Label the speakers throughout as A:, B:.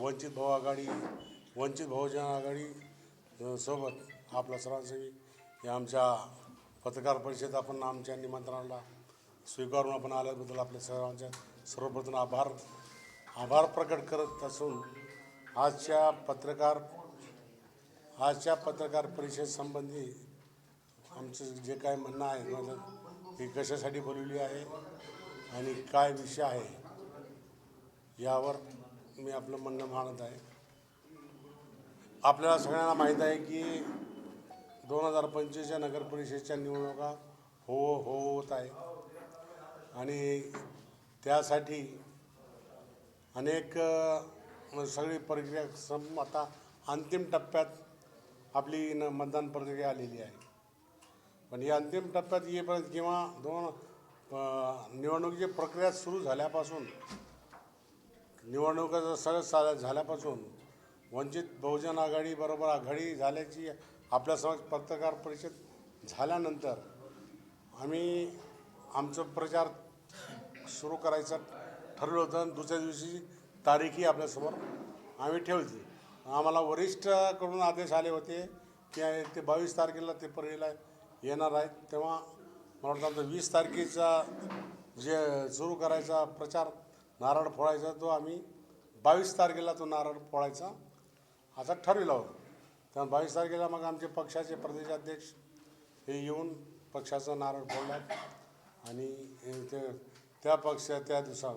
A: वंचित भाऊ आघाडी वंचित बहुजन आघाडी सोबत आपला सर्वांचं या आमच्या पत्रकार परिषद आपण आमच्या निमंत्रणाला स्वीकारून आपण आल्याबद्दल आपल्या सर्वांच्या सर्वप्रथम आभार. आभार प्रकट करत असून आजच्या पत्रकार आजच्या पत्रकार परिषद संबंधी आमचं जे काय म्हणणं आहे माझं कशासाठी बोलवली आहे आणि काय विषय आहे यावर मी आपलं म्हणणं मानत आहे. आपल्याला सगळ्यांना माहीत आहे की दोन हजार पंचवीसच्या नगर परिषदेच्या निवडणुका हो हो होत आहे. आणि त्यासाठी अनेक सगळी प्रक्रिया सम आता अंतिम टप्प्यात आपली न मतदान प्रक्रिया आलेली आहे. पण या अंतिम टप्प्यात येईपर्यंत किंवा दोन निवडणुकीची प्रक्रिया सुरू झाल्यापासून निवडणुका सगळं सा झाल्यापासून वंचित बहुजन आघाडीबरोबर आघाडी झाल्याची आपल्यासमोर पत्रकार परिषद झाल्यानंतर आम्ही आमचं प्रचार सुरू करायचं ठरलं होतं. आणि दुसऱ्या दिवशी तारीखही आपल्यासमोर आम्ही ठेवली. आम्हाला वरिष्ठकडून आदेश आले होते की ते बावीस तारखेला ते परळीला येणार आहेत. तेव्हा मला वाटतं आमचा वीस तारखेचा जे सुरू करायचा प्रचार नारळ फोडायचा तो आम्ही बावीस तारखेला तो नारळ फोडायचा. असा ठरविला होता. तर बावीस तारखेला मग आमचे पक्षाचे प्रदेशाध्यक्ष हे येऊन पक्षाचा नारळ फोडला आणि ते त्या पक्ष त्या दिवसा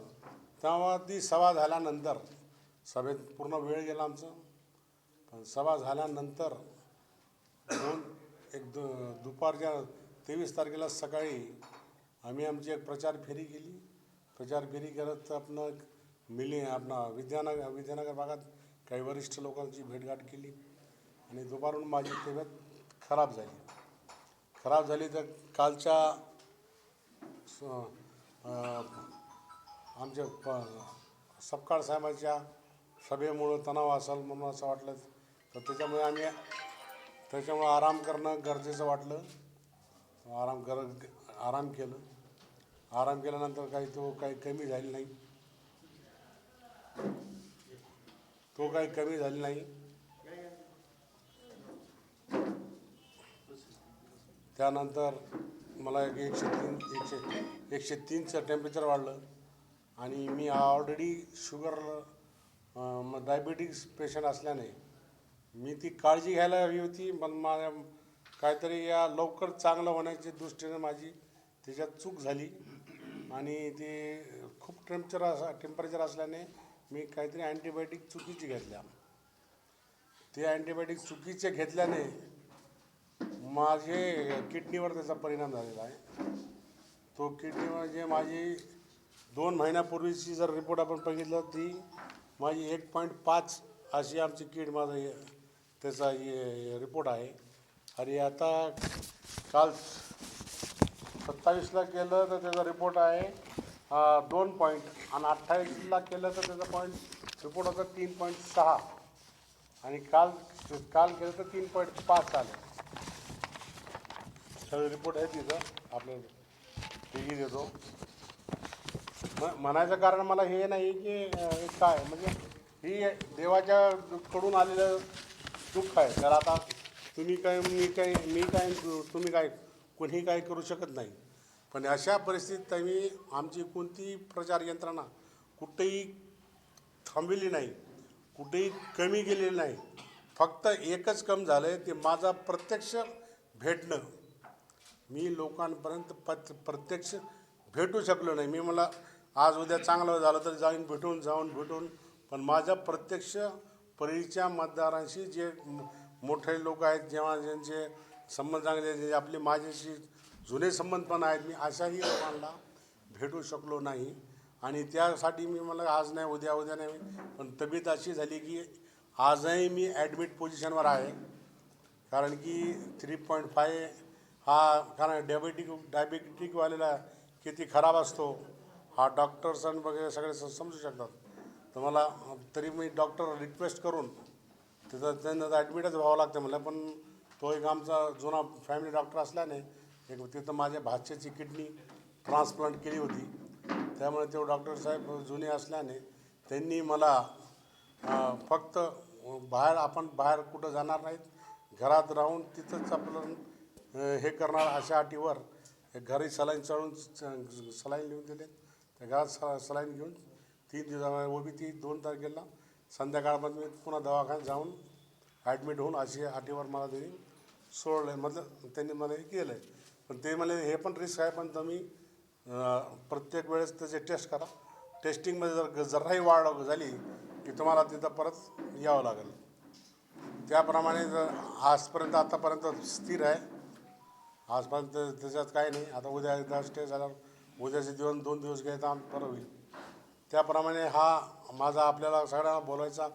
A: तेव्हा ती सभा झाल्यानंतर सभेत पूर्ण वेळ गेला आमचं. पण सभा झाल्यानंतर दोन एक दु दुपारच्या तेवीस तारखेला सकाळी आम्ही आमची एक प्रचार फेरी केली. प्रचार फेरी करत आपण मिली आपण विद्यानगर विद्यानगर भागात काही वरिष्ठ लोकांची भेटगाठ केली आणि दुपारून माझी तब्येत खराब झाली. खराब झाली तर कालच्या स- आमच्या प सपकाळ साहेबांच्या सभेमुळं तणाव असेल म्हणून असं वाटलं. तर त्याच्यामुळे आम्ही त्याच्यामुळे आराम करणं गरजेचं वाटलं. आराम कर आराम केलं. आराम केल्यानंतर काही तो काही कमी झाली नाही. तो काही कमी झाली नाही. त्यानंतर मला एक एकशे तीन एकशे एकशे तीनचं टेम्परेचर वाढलं आणि मी ऑलरेडी शुगर डायबिटीज पेशंट असल्याने मी ती काळजी घ्यायला हवी होती. पण माझ्या काहीतरी या लवकर चांगलं होण्याच्या दृष्टीने माझी त्याच्यात चूक झाली. आणि ते खूप टेम्पचर असा टेम्परेचर असल्याने मी काहीतरी अँटीबायोटिक चुकीची घेतल्या. ते अँटीबायोटिक चुकीचे घेतल्याने माझे किडनीवर त्याचा परिणाम झालेला आहे. तो किडनीवर जे माझी दोन महिन्यापूर्वीची जर रिपोर्ट आपण बघितलं ती माझी एक पॉईंट पाच अशी आमची किड माझा त्याचा रिपोर्ट आहे. आणि आता काल सत्तावीसला केलं तर त्याचा रिपोर्ट आहे दोन पॉईंट आणि अठ्ठावीसला केलं तर त्याचा पॉईंट रिपोर्ट होता तीन पॉईंट सहा. आणि काल काल केलं तर तीन पॉईंट पाच आले. सगळे रिपोर्ट आहे तिथं. आपल्याला तेही देतो. म- म्हणायचं कारण मला हे नाही की काय म्हणजे ही देवाच्या कडून आलेलं दुःख आहे. तर आता तुम्ही काय मी काय मी काय तुम्ही काय कोणीही काय करू शकत नाही. पण अशा परिस्थितीत आम्ही आमची कोणती प्रचार यंत्रणा कुठेही थांबलेली नाही कुठेही कमी गेलेली नाही. फक्त एकच कम झालं आहे ते माझा प्रत्यक्ष भेटणं. मी लोकांपर्यंत पत प्रत्यक्ष भेटू शकलो नाही. मी मला आज उद्या चांगलं झालं तर जाऊन भेटून जाऊन भेटून. पण माझ्या प्रत्यक्ष परीच्या मतदारांशी जे मोठे लोक आहेत जेव्हा ज्यांचे संबंध चांगले म्हणजे आपले माझ्याशी जुने संबंध पण आहेत. मी अशाही लोकांना भेटू शकलो नाही. आणि त्यासाठी मी मला आज नाही उद्या उद्या नाही. पण तब्येत अशी झाली की आजही मी ॲडमिट पोझिशनवर आहे. कारण की थ्री पॉईंट फाय हा कारण डायबेटिक डायबेटिकवालेला किती खराब असतो हा डॉक्टर्स आणि वगैरे सगळे स- समजू शकतात. तर मला तरी मी डॉक्टर रिक्वेस्ट करून तिथं त्यांना ॲडमिटच व्हावं लागतं मला पण तो एक आमचा जुना फॅमिली डॉक्टर असल्याने एक तिथं माझ्या भाषेची किडनी ट्रान्सप्लांट केली होती. त्यामुळे तो डॉक्टर साहेब जुने असल्याने त्यांनी मला फक्त बाहेर आपण बाहेर कुठं जाणार नाहीत घरात राहून तिथंच आपलं हे करणार अशा अटीवर घरी सलाईन चढून सलाईन लिहून दिले त्या घरात स सलाईन घेऊन तीन दिवसा ओबी ती दोन तारखेला संध्याकाळमध्ये मी पुन्हा दवाखान्यात जाऊन ॲडमिट होऊन अशी अटीवर मला दिली. सोडलं आहे मतलब त्यांनी मला हे केलं आहे पण ते मला हे पण रिस्क आहे पण तुम्ही प्रत्येक वेळेस त्याचे टेस्ट करा. टेस्टिंगमध्ये जर जराही वाढ झाली की तुम्हाला तिथं परत यावं लागेल. त्याप्रमाणे जर आजपर्यंत आतापर्यंत स्थिर आहे. आजपर्यंत त्याच्यात काही नाही. आता उद्या एकदा स्टे झाल्यावर उद्याचे दिवस दोन दिवस घ्यायचा आम बरं होईल. त्याप्रमाणे हा माझा आपल्याला सगळ्यांना बोलायचा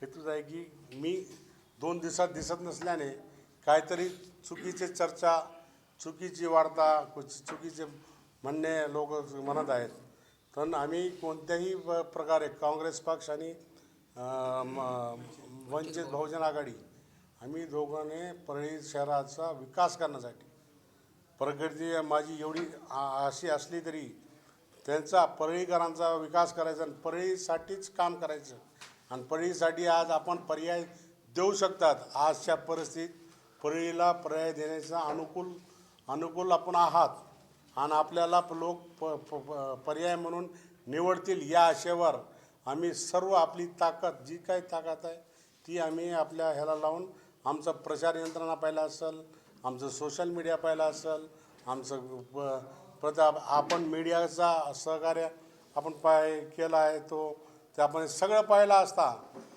A: हेतूच आहे की मी दोन दिवसात दिसत नसल्याने काहीतरी चुकीचे चर्चा चुकीची वार्ता कुछ- चुकीचे म्हणणे लोक म्हणत आहेत. पण आम्ही कोणत्याही प- प्रकारे काँग्रेस पक्ष आणि वंचित बहुजन आघाडी आम्ही दोघांनी परळी शहराचा विकास करण्यासाठी प्रकृती माझी एवढी आ- अशी असली तरी त्यांचा परळीकरांचा विकास करायचा आणि परळीसाठीच काम करायचं. आणि परळीसाठी आज आपण पर्याय देऊ शकतात आजच्या परिस्थितीत. परळीला पर्याय देण्याचा अनुकूल अनुकूल आपण आहात. आणि आपल्याला लोक प प- पर्याय म्हणून निवडतील या आशेवर आम्ही सर्व आपली ताकद जी काही ताकद आहे ती आम्ही आपल्या ह्याला लावून आमचं प्रचार यंत्रणा पाहिला असेल आमचं सोशल मीडिया पाहिला असेल आमचं प- आपण मीडियाचा सहकार्य आपण पाय केला आहे तो ते आपण सगळं पाहिला असता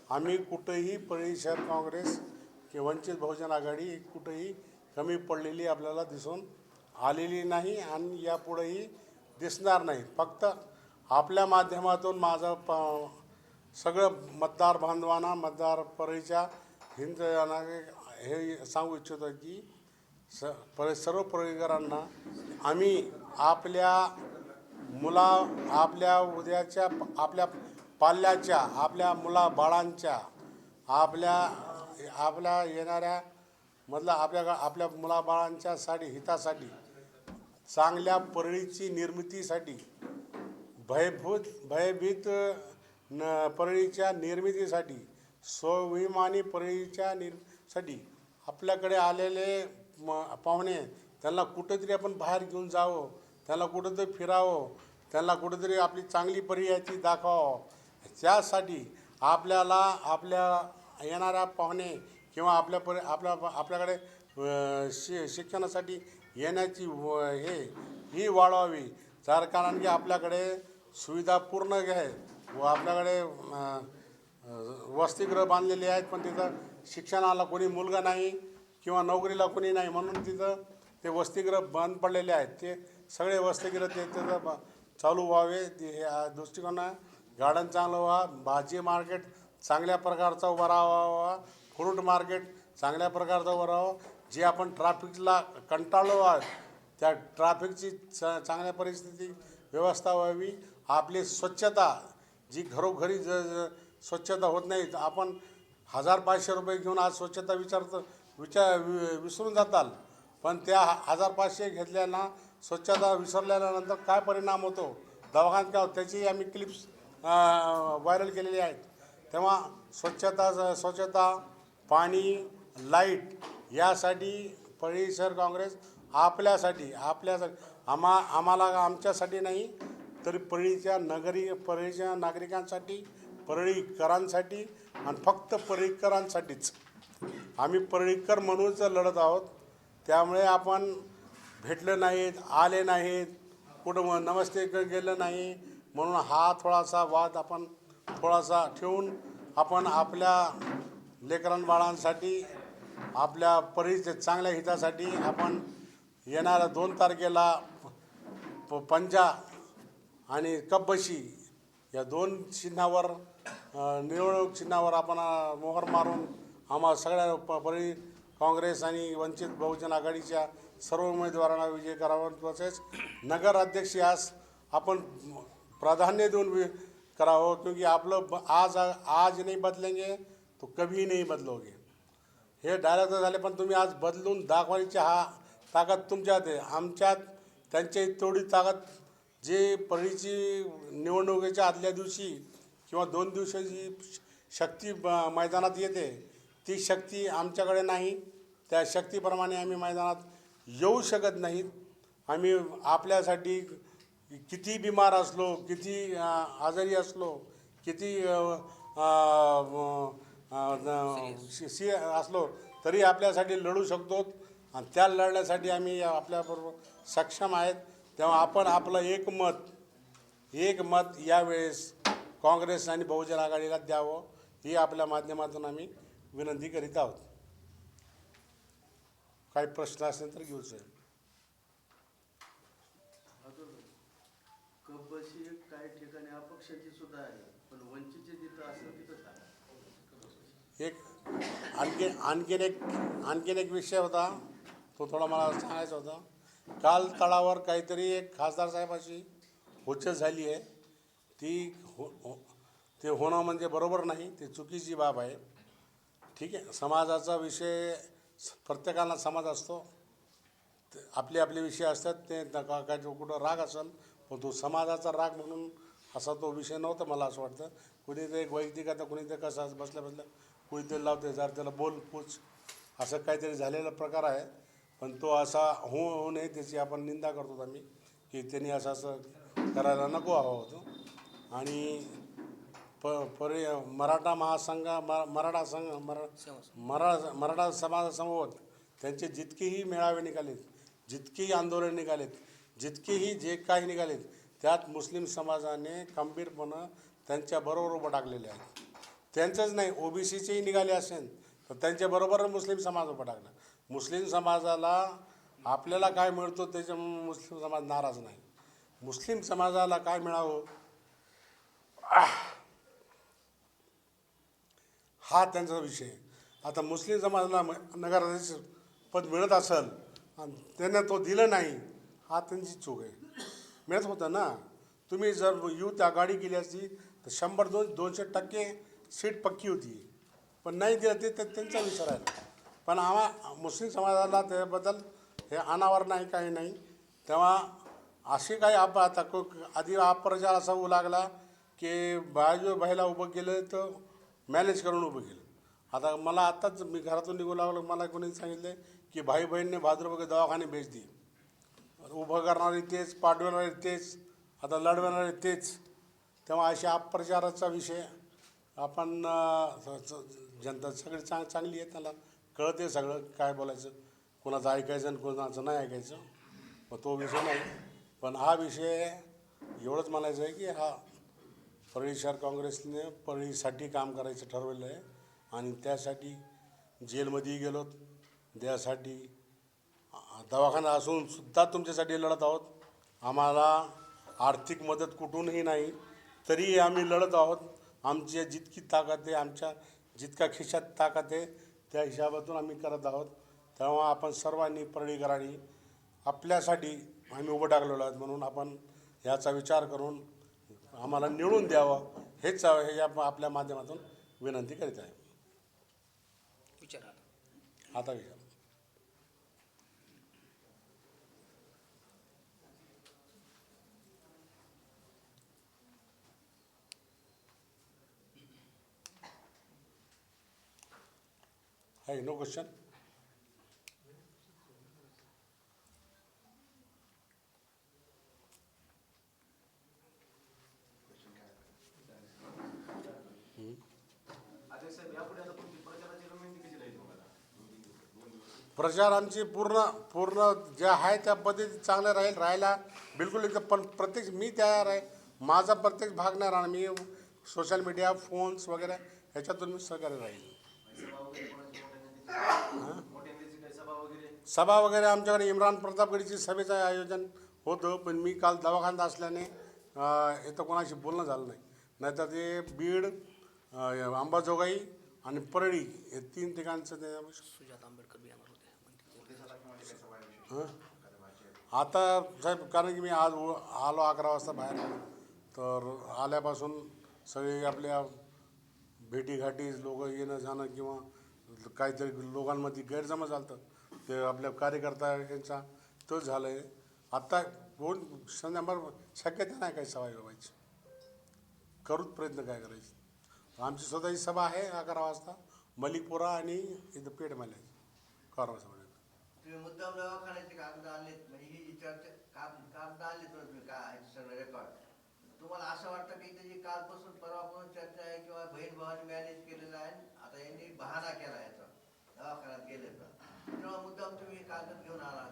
A: आम्ही कुठंही परळी शहर काँग्रेस की वंचित बहुजन आघाडी कुठंही कमी पडलेली आपल्याला दिसून आलेली नाही आणि यापुढेही दिसणार नाही. फक्त आपल्या माध्यमातून माझं प सगळं मतदार बांधवांना मतदार परळीच्या हिंद हे सांगू इच्छितो की स पर सर्व परळीकरांना आम्ही आपल्या मुला आपल्या उद्याच्या आपल्या पाल्याच्या आपल्या मुला बाळांच्या आपल्या आपल्या येणाऱ्या मधला आपल्या आपल्या मुलाबाळांच्या साठी हितासाठी चांगल्या परळीची निर्मितीसाठी भयभूत भयभीत न परळीच्या निर्मितीसाठी स्वाभिमानी परळीच्या निर्मितीसाठी आपल्याकडे आलेले म पाहुणे त्यांना कुठंतरी आपण बाहेर घेऊन जावं त्यांना कुठंतरी फिरावं त्यांना कुठंतरी आपली चांगली पर्यायाची दाखवावं. त्यासाठी आपल्याला आपल्या येणाऱ्या पाहुणे किंवा आपल्या पर आपल्या आपल्याकडे शि शिक्षणासाठी येण्याची व हे ही वाढवावी. तर कारण की आपल्याकडे सुविधा पूर्ण आहे. व आपल्याकडे वसतिगृह बांधलेली आहेत पण तिथं शिक्षणाला कोणी मुलगा नाही किंवा नोकरीला कोणी नाही. म्हणून तिथं ते वसतिगृह बंद पडलेले आहेत. ते सगळे वसतिगृह ते तिथं चालू व्हावे. ते दृष्टिकोन गार्डन चांगलं व्हा. भाजी मार्केट चांगल्या प्रकारचा उभा राहावा. फ्रूट मार्केट चांगल्या प्रकारचा उभा राहावं. जे आपण ट्रॅफिकला कंटाळलो आहोत त्या ट्रॅफिकची च चांगल्या परिस्थिती व्यवस्था व्हावी. आपली स्वच्छता जी घरोघरी ज स्वच्छता होत नाही आपण हजार पाचशे रुपये घेऊन आज स्वच्छता विचारतो विचार वि- विसरून जाताल. पण त्या हजार पाचशे घेतल्यानं स्वच्छता विसरल्यानंतर काय परिणाम होतो? दवाखान्यात काय त्याची आम्ही क्लिप्स व्हायरल केलेली आहेत. तेव्हा स्वच्छता स्वच्छता पाणी लाइट यासाठी परळी शहर काँग्रेस आपल्यासाठी आपल्यासाठी आम्हा आम्हाला आमच्यासाठी नाही तरी परळीच्या नगरी परळीच्या नागरिकांसाठी परळीकरांसाठी आणि फक्त परळीकरांसाठीच आम्ही परळीकर म्हणूनच लढत आहोत. त्यामुळे आपण भेटले नाहीत आले नाहीत कुठं नमस्ते गेलं नाही म्हणून हा थोडासा वाद आपण थोडासा ठेवून आपण आपल्या लेकरांबाळांसाठी आपल्या परिस्थिती चांगल्या हितासाठी आपण येणाऱ्या दोन तारखेला प पंजा आणि कब्बशी या दोन चिन्हावर निवडणूक चिन्हावर आपण मोहर मारून आम्हा सगळ्या प परि काँग्रेस आणि वंचित बहुजन आघाडीच्या सर्व उमेदवारांना विजय करावा. तसेच नगर अध्यक्ष यास आपण प्राधान्य देऊन वि करावं क्योंकि आपलं ब- आज आज नाही बदलेंगे तो कभी नाही बदलोगे। हे डायरेक्टर झाले पण तुम्ही आज बदलून दाखवायची हा ताकद तुमच्यात आहे. आमच्यात त्यांची तेवढी ताकद जे परळीची निवडणुकीच्या आदल्या दिवशी किंवा दोन दिवसाची शक्ती ब- मैदानात येते ती शक्ती आमच्याकडे नाही. त्या शक्तीप्रमाणे आम्ही मैदानात येऊ शकत नाहीत. आम्ही आपल्यासाठी किती बिमार असलो किती आजारी असलो किती सी असलो तरी आपल्यासाठी लढू शकतो. आणि त्या लढण्यासाठी आम्ही आपल्याबरोबर सक्षम आहेत. तेव्हा आपण आपलं एक मत एक मत यावेळेस काँग्रेस आणि बहुजन आघाडीला द्यावं ही आपल्या माध्यमातून आम्ही विनंती करीत आहोत. काही प्रश्न असेल तर घेऊ
B: पक्षाची सुद्धा आहे. पण वंचितचे जिथं असेल तिथं
A: एक आणखी आणखीन एक आणखीन एक विषय होता. तो थोडा मला सांगायचा होता. काल तळावर काहीतरी एक खासदार साहेबाची होचत झाली आहे. ती हो हो- ते होणं म्हणजे बरोबर नाही. ते चुकीची बाब आहे. ठीक आहे. समाजाचा विषय स- प्रत्येकाला समाज असतो. आपले आपले विषय असतात. ते नका काय जो कुठं राग असेल पण तो समाजाचा राग म्हणून असा तो विषय नव्हता मला असं वाटतं. कुणी ते एक वैयक्तिक आता कुणी ते कसं असं बसल्या बसल्या कुणी ते लावते जर त्याला बोल पूच असं काहीतरी झालेला प्रकार आहे. पण तो असा होऊ होऊ नये त्याची आपण निंदा करतो आम्ही की त्यांनी असं असं करायला नको हवं होतं. आणि प परि मराठा महासंघ म- मराठा संघ मरा मरा मराठा समाजासमोर त्यांचे जितकेही मेळावे निघालेत जितकेही आंदोलन निघालेत जितकेही जे काही निघालेत त्यात मुस्लिम समाजाने खंबीरपणं त्यांच्याबरोबर उभं टाकलेले आहेत. त्यांचंच नाही ओबीसीचेही निघाले असेल तर त्यांच्याबरोबर मुस्लिम समाज उभं टाकला. मुस्लिम समाजाला आपल्याला काय मिळतो त्याच्यामुळे मुस्लिम समाज नाराज नाही. मुस्लिम समाजाला काय मिळावं? हा त्यांचा विषय आता मुस्लिम समाजाला म- नगराध्यक्ष पद मिळत असेल आणि त्यांना तो दिलं नाही हा त्यांची चूक आहे. मिळत होतं ना? तुम्ही जर युथ आघाडी केली असती तर शंभर दोन दोनशे टक्के सीट पक्की होती. पण नाही दिलं ते त्यांचा विचार आहे. पण आम्हा मुस्लिम समाजाला त्याबद्दल हे अनावर नाही काही नाही. तेव्हा अशी काही आप आता को- आधी अपप्रचार असा होऊ लागला की बाजू बाईला उभं केलं तर मॅनेज करून उभं केलं. आता मला आत्ताच मी घरातून निघू लागलो मला कोणी सांगितलं की भाई बहिणीने वगैरे दवाखाने भेज दी. उभं करणारे तेच पाठवणारे तेच आता लढवणारे तेच. तेव्हा अशा अपप्रचाराचा विषय आपण जनता सगळी चांग चांगली आहे त्याला. कळते सगळं काय बोलायचं. कोणाचं ऐकायचं आणि कोणाचं नाही ऐकायचं. मग तो विषय नाही. पण हा विषय एवढंच म्हणायचं आहे की हा परळी शहर काँग्रेसने परळीसाठी काम करायचं ठरवलेलं आहे. आणि त्यासाठी जेलमध्येही गेलो त्यासाठी दवाखाना असून सुद्धा तुमच्यासाठी लढत आहोत. आम्हाला आर्थिक मदत कुठूनही नाही तरीही आम्ही लढत आहोत. आमची जितकी ताकद आहे आमच्या जितका खिशात ताकद आहे त्या हिशोबातून आम्ही करत आहोत. तेव्हा आपण सर्वांनी परळीकरांनी आपल्यासाठी आम्ही उभं टाकलेलो आहोत म्हणून आपण ह्याचा विचार करून आम्हाला निवडून द्यावं हेच हे या आपल्या माध्यमातून विनंती करीत आहे.
C: विचारा
A: आता विचार आहे नो क्वेश्चन
B: अध्यक्ष साहेब यापुढे आता तुमची प्रचाराची रणनीती कशी राहील तुम्हाला?
A: प्रचार आमची पूर्ण पूर्ण ज्या आहे त्या पद्धतीत चांगलं राहील राहायला बिलकुल एकदम पण प्रत्येक मी तयार आहे. माझा प्रत्येक भाग नाही राहणार. मी सोशल मीडिया फोन्स वगैरे ह्याच्यातून मी सहकार्य राहील
B: सभा वगैरे कोणाची मोठ्या नेत्याची मोठ्या नेत्याची काही सभा वगैरे
A: आमच्याकडे इम्रान प्रतापगडीची सभेचं आयोजन होतं पण मी काल दवाखान्यात असल्याने इथं कोणाशी बोलणं झालं नाही. नाहीतर ते बीड अंबाजोगाई आणि परळी हे तीन ठिकाणचं ते
C: सुजात आंबेडकर?
A: आता साहेब कारण की मी आज आलो अकरा वाजता बाहेर. तर आल्यापासून सगळे आपल्या भेटीघाटी लोक येणं जाणं किंवा काहीतरी लोकांमध्ये गैरसमज झालं ते आपल्या कार्यकर्ता यांचा तोच झालं आहे आत्ता कोण संध्याकाळ शक्यता नाही काही सभा व्हायची करूच प्रयत्न काय करायचे? आमची स्वतःची सभा आहे अकरा वाजता. मलिकपुरा आणि इथं पेठ पेठमाला कारवा सभा
D: मुद्दाम म्हणजे ही तर तुम्हाला असं वाटतं की त्याची कालपासून परवापासून चर्चा आहे किंवा बहीण भावाने मॅनेज केलेलं आहे? आता यांनी बहाना केला याचा. दवाखान्यात गेले तर. तेव्हा मुद्दाम तुम्ही कागद घेऊन आला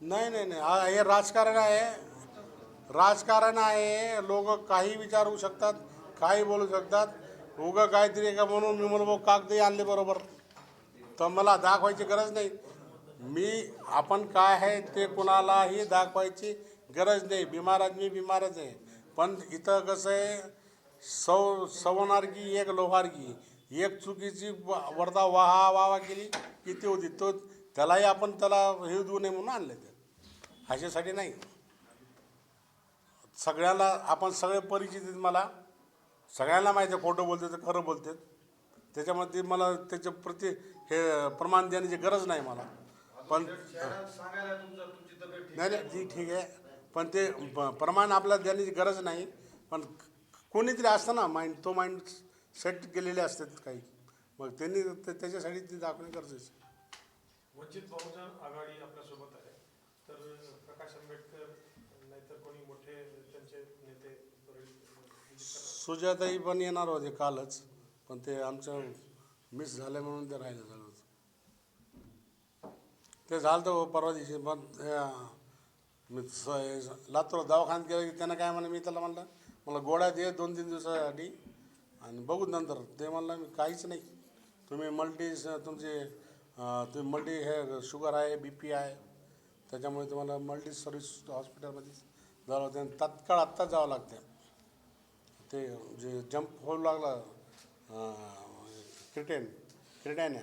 A: नाही नाही नाही. हा- हे राजकारण आहे. राजकारण आहे. लोक काही विचारू शकतात काही बोलू शकतात. उगं काहीतरी का म्हणून मी म्हणून कागदही आणले बरोबर. तर मला दाखवायची गरज नाही. मी आपण काय आहे ते कुणालाही दाखवायची गरज नाही. बिमार आदमी बिमारच आहे. पण इथं कसं आहे सव सवनार्गी एक लोहारगी. एक चुकीची व- वर्धा वाहा वावा केली की होती? तो त्यालाही आपण त्याला हे देऊ नये म्हणून आणले ते. ह्याच्यासाठी नाही. सगळ्याला आपण सगळे परिचित आहेत मला. सगळ्यांना माहिती आहे खोटं बोलते तर खरं बोलतात त्याच्यामध्ये मला त्याच्या प्रति हे प्रमाण देण्याची गरज नाही मला. पण नाही नाही ती ठीक आहे. पण ते प- प्रमाण आपल्याला देण्याची गरज नाही. पण कोणीतरी असतं ना माइंड तो माइंड सेट केलेले असतात काही. मग त्यांनी ते- त्याच्यासाठी ते दाखवणे गरजेचं.
E: वंचित बहुजन आघाडी आपल्यासोबत आहे. तर प्रकाश आंबेडकर नाहीतर कोणी मोठे त्यांचे नेते
A: सुजाताई पण येणार होते कालच पण ते आमचं मिस झालं म्हणून ते राहिलं झालं होतं. ते झालं तर परवा दिवशी पण मी लातूर दवाखान्यात गेलं की त्यानं काय म्हणलं मी त्याला म्हणलं मला गोळ्या दे दोन तीन दिवसासाठी. आणि बघू नंतर. ते म्हणलं मी काहीच नाही. तुम्ही मल्टी तुमचे तुम्ही मल्टी हे शुगर आहे बी पी आहे. त्याच्यामुळे तुम्हाला मल्टी सर्व्हिस हॉस्पिटलमध्ये जावं लागते आणि तात्काळ आत्ताच जावं लागते. ते जे जंप होऊ लागला क्रिटेन क्रिटॅन्या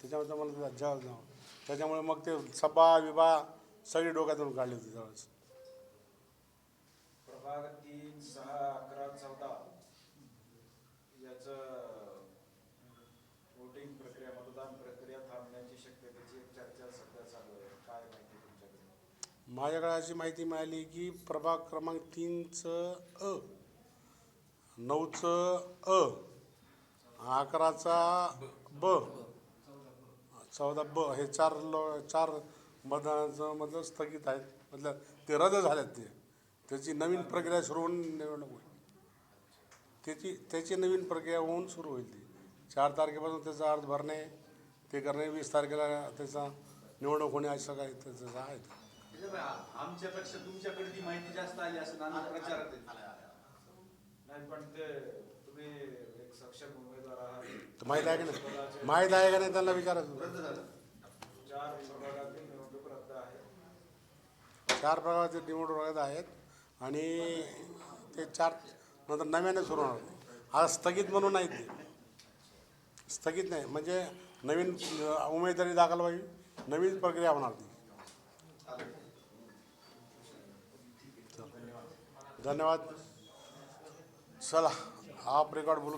A: त्याच्यामुळे तुम्हाला जाव जावं त्याच्यामुळे मग ते सभा विभा सगळी डोक्यातून काढली होती जवळच
F: प्रभाग तीन सहा अकरा चौदा याचं वोटिंग प्रक्रिया मतदान प्रक्रिया थांबण्याची शक्यतेची एक चर्चा सध्या चालू आहे काय माहिती तुमच्याकडे
A: माझ्याकडे अशी माहिती मिळाली की प्रभाग क्रमांक तीनचं अ नऊचं अ अकराचा ब चौदा ब हे चार लो चार मतदानाचं मधलं स्थगित आहेत. मतलब ते रद्द झाल्यात ते. त्याची नवीन प्रक्रिया सुरू होऊन निवडणूक होईल. त्याची त्याची नवीन प्रक्रिया होऊन सुरू होईल ती. चार तारखेपासून त्याचा अर्ज भरणे ते करणे वीस तारखेला त्याचा निवडणूक होणे असं काही त्याचं आहे.
G: आमच्यापेक्षा तुमच्याकडे ती माहिती जास्त आली असं नाना प्रचारात आहे.
F: नाही पण ते तुम्ही एक सक्षम उमेदवार आहात.
A: माहीत आहे का नाही? माहीत आहे का नाही त्यांना विचारायचं?
F: चार प्रभागातील निवडणूक रद्द आहे
A: चार प्रकारचे निवडणूक रद्द आहेत आणि ते चार नंतर नव्याने सुरू होणार. आज स्थगित म्हणून नाही ते. स्थगित नाही. म्हणजे नवीन उमेदवारी दाखल व्हावी. नवीन प्रक्रिया होणार ती. धन्यवाद. चला आप रेकॉर्ड भूल